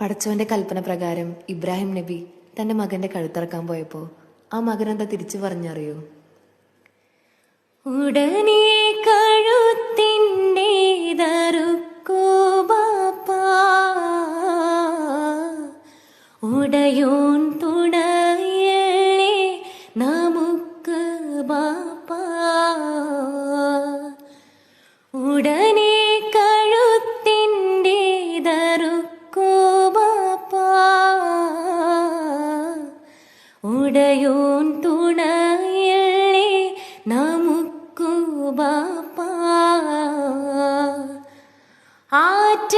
പടച്ചവന്റെ കൽപ്പന പ്രകാരം ഇബ്രാഹിം നബി തന്റെ മകന്റെ കഴുത്തിറക്കാൻ പോയപ്പോ ആ മകൻ എന്താ തിരിച്ചു പറഞ്ഞറിയോ? ഉടനെ കഴുത്തിന്റെ ദറുക്കോ ബാപ്പ. ഉടയോൻ തുണയല്ലേ നമുക്ക് ബാപ്പ. ഉടനെ ഉടയോൻ തുണയേ നമുക്കു ബാപ്പ ആറ്റ